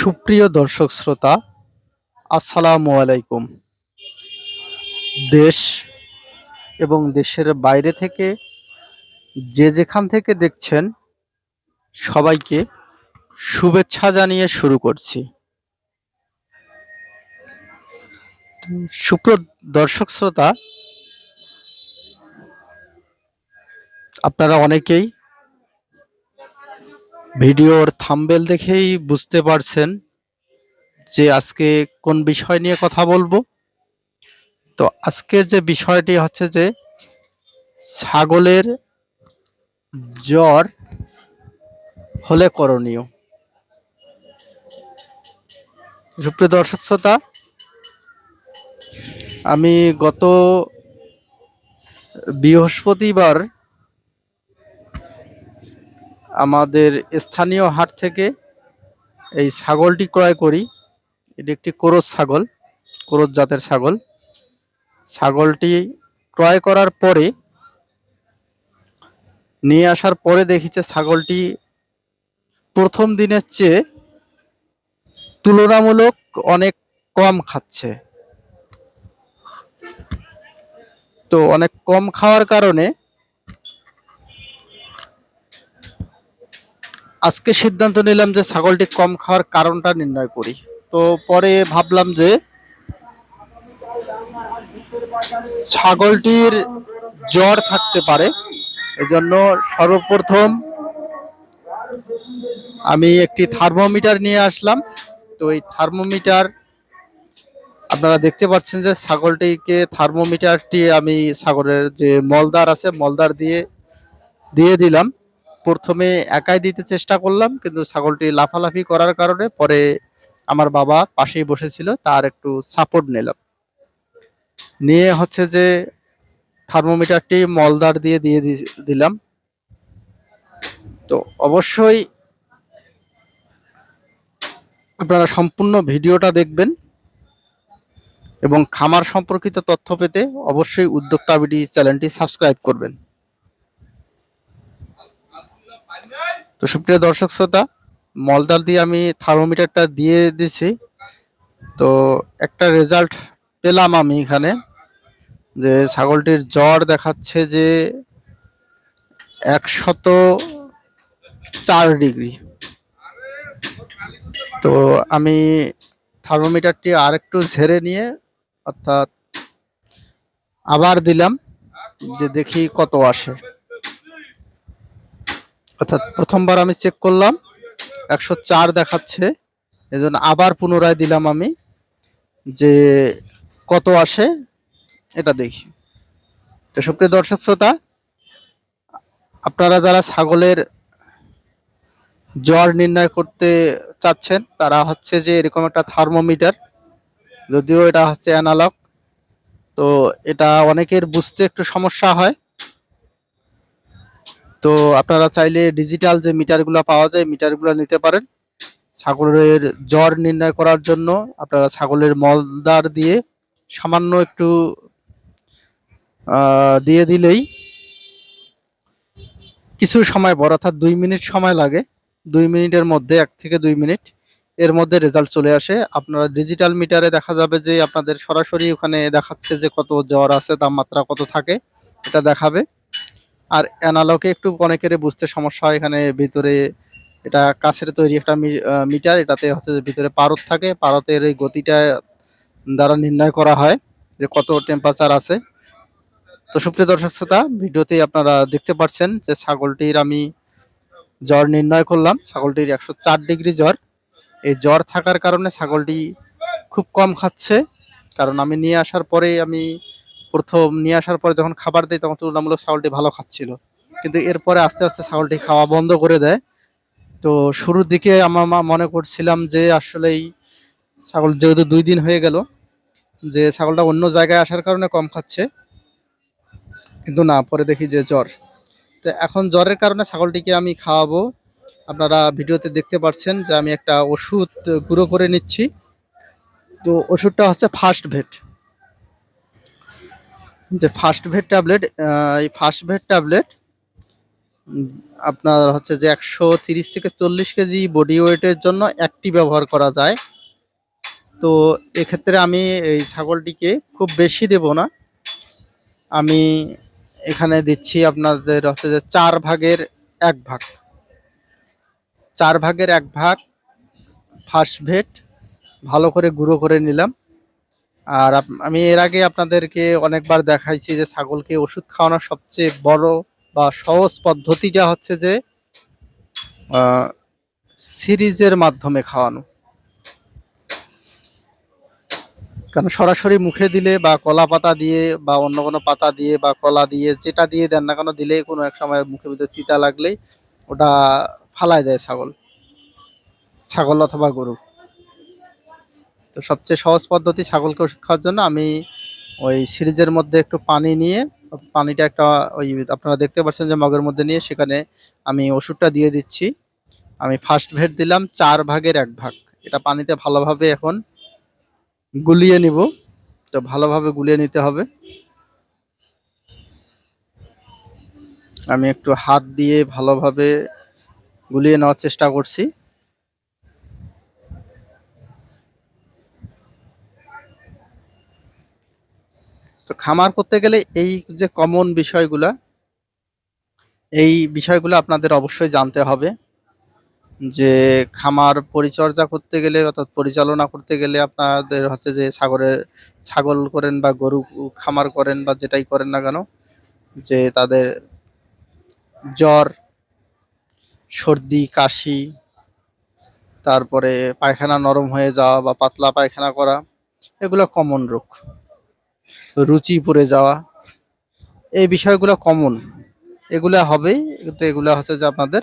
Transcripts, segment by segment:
সুপ্রিয় দর্শক শ্রোতা, আসসালামু আলাইকুম। দেশ এবং দেশের বাইরে থেকে যে যেখান থেকে দেখছেন, সবাইকে শুভেচ্ছা জানিয়ে শুরু করছি। সুপ্র দর্শক শ্রোতা, আপনারা অনেকেই ভিডিওর থাম্বেল দেখেই বুঝতে পারছেন যে আজকে কোন বিষয় নিয়ে কথা বলব। তো আজকের যে বিষয়টি হচ্ছে যে, ছাগলের জ্বর হলে করণীয়। সুপ্রিয় দর্শক শ্রোতা, আমি গত বৃহস্পতিবার আমাদের স্থানীয় হাট থেকে এই ছাগলটি ক্রয় করি। এটি একটি কোরস ছাগল কোরস জাতের ছাগল। ছাগলটি ক্রয় করার পরে নিয়ে আসার পরে দেখি যে ছাগলটি প্রথম দিনের চেয়ে তুলনামূলক অনেক কম খাচ্ছে। তো অনেক কম খাওয়ার কারণে আজকে সিদ্ধান্ত নিলাম যে ছাগলটি কম খাওয়ার কারণটা নির্ণয় করি। তো পরে ভাবলাম যে ছাগলটির জ্বর থাকতে পারে, এজন্য সর্বপ্রথম আমি একটি থার্মোমিটার নিয়ে আসলাম। তো এই থার্মোমিটার, আপনারা দেখতে পাচ্ছেন যে ছাগলটিকে থার্মোমিটারটি আমি ছাগলের যে মলদার আছে মলদার দিয়ে দিয়ে দিলাম। প্রথমে একাই দিতে চেষ্টা করলাম, কিন্তু ছাগলটি লাফালাফি করার কারণে পরে আমার বাবা পাশেই বসেছিল, তার একটু সাপোর্ট নিলাম। নিয়ে হচ্ছে যে থার্মোমিটারটি মলদার দিয়ে দিয়ে দিলাম। তো অবশ্যই আপনারা সম্পূর্ণ ভিডিওটা দেখবেন এবং খামার সম্পর্কিত তথ্য পেতে অবশ্যই উদ্যোক্তা বিডি চ্যানেলটি সাবস্ক্রাইব করবেন। তো সুপ্রিয় দর্শক শ্রোতা মলদার দিয়ে আমি থার্মোমিটারটা দিয়ে দিছি। তো একটা রেজাল্ট পেলাম আমি এখানে, যে ছাগলটির জ্বর দেখাচ্ছে যে একশত চার ডিগ্রি। তো আমি থার্মোমিটারটি আরেকটু ঝেড়ে নিয়ে, অর্থাৎ আবার দিলাম, যে দেখি কত আসে। অর্থাৎ প্রথমবার আমি চেক করলাম, একশো চার দেখাচ্ছে। এজন্য আবার পুনরায় দিলাম আমি যে কত আসে, এটা দেখি। তো সুপ্রিয় দর্শক শ্রোতা, আপনারা যারা ছাগলের জ্বর নির্ণয় করতে চাচ্ছেন, তারা হচ্ছে যে এরকম একটা থার্মোমিটার, যদিও এটা হচ্ছে অ্যানালগ, তো এটা অনেকের বুঝতে একটু সমস্যা হয়। তো আপনারা চাইলে ডিজিটাল যে মিটারগুলো পাওয়া যায়, মিটারগুলো নিতে পারেন। ছাগলের জ্বর নির্ণয় করার জন্য আপনারা ছাগলের মলদার দিয়ে সামান্য একটু দিয়ে দিলেই কিছু সময় পর অর্থাৎ দুই মিনিট সময় লাগে। দুই মিনিটের মধ্যে, এক থেকে দুই মিনিট এর মধ্যে রেজাল্ট চলে আসে। আপনারা ডিজিটাল মিটারে দেখা যাবে যে আপনাদের সরাসরি ওখানে দেখাচ্ছে যে কত জ্বর আছে, তাপমাত্রা কত থাকে, এটা দেখাবে। আর অ্যানালগে একটু অনেকের বুঝতে সমস্যা হয়, এখানে ভিতরে এটা কাছের তৈরি একটা মিটার এটাতে হচ্ছে যে ভিতরে পারত থাকে পারতের এই গতিটা দ্বারা নির্ণয় করা হয় যে কত টেম্পারেচার আছে। তো সুপ্রিয় দর্শক শ্রোতা, ভিডিওতে আপনারা দেখতে পাচ্ছেন যে ছাগলটির আমি জ্বর নির্ণয় করলাম, ছাগলটির একশো চার ডিগ্রি জ্বর। এই জ্বর থাকার কারণে ছাগলটি খুব কম খাচ্ছে, কারণ আমি নিয়ে আসার পরে আমি প্রথম নিয়ে আসার পরে যখন খাবার দিই তখন তুলনামূলক ছাগলটি ভালো খাচ্ছিল। কিন্তু এরপরে আস্তে আস্তে ছাগলটি খাওয়া বন্ধ করে দেয়। তো শুরুর দিকে আমার মা মনে করছিলাম যে আসলেই ছাগল যেহেতু দুই দিন হয়ে গেল, যে ছাগলটা অন্য জায়গায় আসার কারণে কম খাচ্ছে। কিন্তু না, পরে দেখি যে জ্বর। তো এখন জ্বরের কারণে ছাগলটিকে আমি খাওয়াবো। আপনারা ভিডিওতে দেখতে পাচ্ছেন যে আমি একটা ওষুধ গুঁড়ো করে নিচ্ছি। তো ওষুধটা হচ্ছে ফার্স্ট ভেট। যে ফার্স্ট ভেট ট্যাবলেট এই ফার্স্ট ভেড ট্যাবলেট আপনার হচ্ছে যে একশো তিরিশ থেকে চল্লিশ কেজি বডি ওয়েটের জন্য একটি ব্যবহার করা যায়। তো এক্ষেত্রে আমি এই ছাগলটিকে খুব বেশি দেব না। আমি এখানে দিচ্ছি আপনাদের হচ্ছে যে চার ভাগের এক ভাগ। চার ভাগের এক ভাগ ফার্স্ট ভেট ভালো করে গুঁড়ো করে নিলাম। আর আমি এর আগে আপনাদেরকে অনেকবার দেখাইছি যে ছাগলকে ওষুধ খাওয়ানোর সবচেয়ে বড় বা সহজ পদ্ধতিটা হচ্ছে যে সিরিজের মাধ্যমে খাওয়ানো। কারণ সরাসরি মুখে দিলে বা কলা পাতা দিয়ে বা অন্য কোনো পাতা দিয়ে বা কলা দিয়ে যেটা দিয়ে দেন না কেন দিলে কোনো এক সময় মুখের ভিতরে তিতা লাগলেই ওটা ফালায় দেয় ছাগল ছাগল অথবা গরু। তো সবচেয়ে সহজ পদ্ধতি ছাগলকে ওষুধ খাওয়ার জন্য আমি ওই সিরিজের মধ্যে একটু পানি নিয়ে, পানিটা একটা ওই আপনারা দেখতে পাচ্ছেন যে মগের মধ্যে নিয়ে সেখানে আমি ওষুধটা দিয়ে দিচ্ছি। আমি ফার্স্ট ভেট দিলাম চার ভাগের এক ভাগ। এটা পানিতে ভালোভাবে এখন গুলিয়ে নিব। তো ভালোভাবে গুলিয়ে নিতে হবে। আমি একটু হাত দিয়ে ভালোভাবে গুলিয়ে নেওয়ার চেষ্টা করছি। তো খামার করতে গেলে এই যে কমন বিষয়গুলা, এই বিষয়গুলো আপনাদের অবশ্যই জানতে হবে। যে খামার পরিচর্যা করতে গেলে অর্থাৎ পরিচালনা করতে গেলে আপনাদের হচ্ছে যে ছাগলের ছাগল করেন বা গরু খামার করেন বা যেটাই করেন না কেন, যে তাদের জ্বর, সর্দি, কাশি, তারপরে পায়খানা নরম হয়ে যাওয়া বা পাতলা পায়খানা করা, এগুলো কমন রোগ। রুচি পড়ে যাওয়া, এই বিষয়গুলো কমন এগুলা হবেই, কিন্তু এগুলা হচ্ছে যে আপনাদের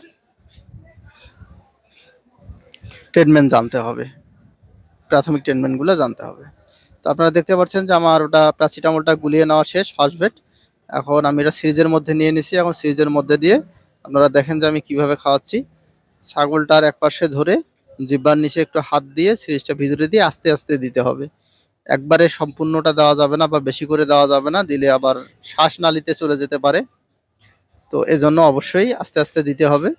ট্রিটমেন্ট জানতে হবে। প্রাথমিক ট্রিটমেন্টগুলো জানতে হবে। তো আপনারা দেখতে পাচ্ছেন যে আমার ওটা প্যারাসিটামলটা গুলিয়ে নেওয়া শেষ ফার্স্ট বেড এখন আমি এটা সিরিজের মধ্যে নিয়ে নিছি, এখন সিরিজের মধ্যে দিয়ে আপনারা দেখেন যে আমি কীভাবে খাওয়াচ্ছি। ছাগলটার এক পাশে ধরে জিব্বার নিচে একটু হাত দিয়ে সিরিজটা ভিতরে দিয়ে আস্তে আস্তে দিতে হবে। একবারে সম্পূর্ণটা দেওয়া যাবে না বা বেশি করে দেওয়া যাবে না, দিলে আবার শ্বাসনালীতে চলে যেতে পারে। তো এজন্য অবশ্যই আস্তে আস্তে দিতে হবে,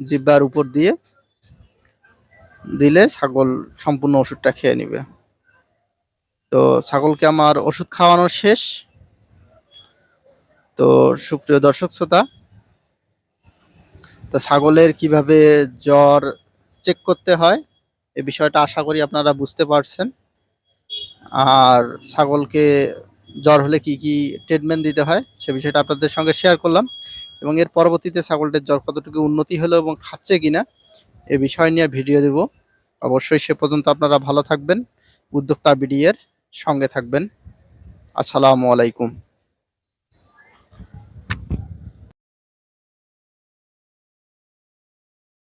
জিব্বার উপর দিয়ে। দিলে ছাগল সম্পূর্ণ ওষুধটা খেয়ে নিবে। তো ছাগলকে আমার ওষুধ খাওয়ানো শেষ। তো সুপ্রিয় দর্শক শ্রোতা, তো ছাগলের কীভাবে জ্বর চেক করতে হয়, এ বিষয়টা আশা করি আপনারা বুঝতে পারছেন। আর ছাগলকে জ্বর হলে কি কি ট্রিটমেন্ট দিতে হয়, সে বিষয়টা আপনাদের সঙ্গে শেয়ার করলাম। এবং এর পরবর্তীতে ছাগলটির জ্বর কতটুকু উন্নতি হলো এবং খাচ্ছে কিনা, এ বিষয় নিয়ে ভিডিও দেব। অবশ্যই সে পর্যন্ত আপনারা ভালো থাকবেন। উদ্যোক্তা বিডিএর সঙ্গে থাকবেন। আসসালামু আলাইকুম।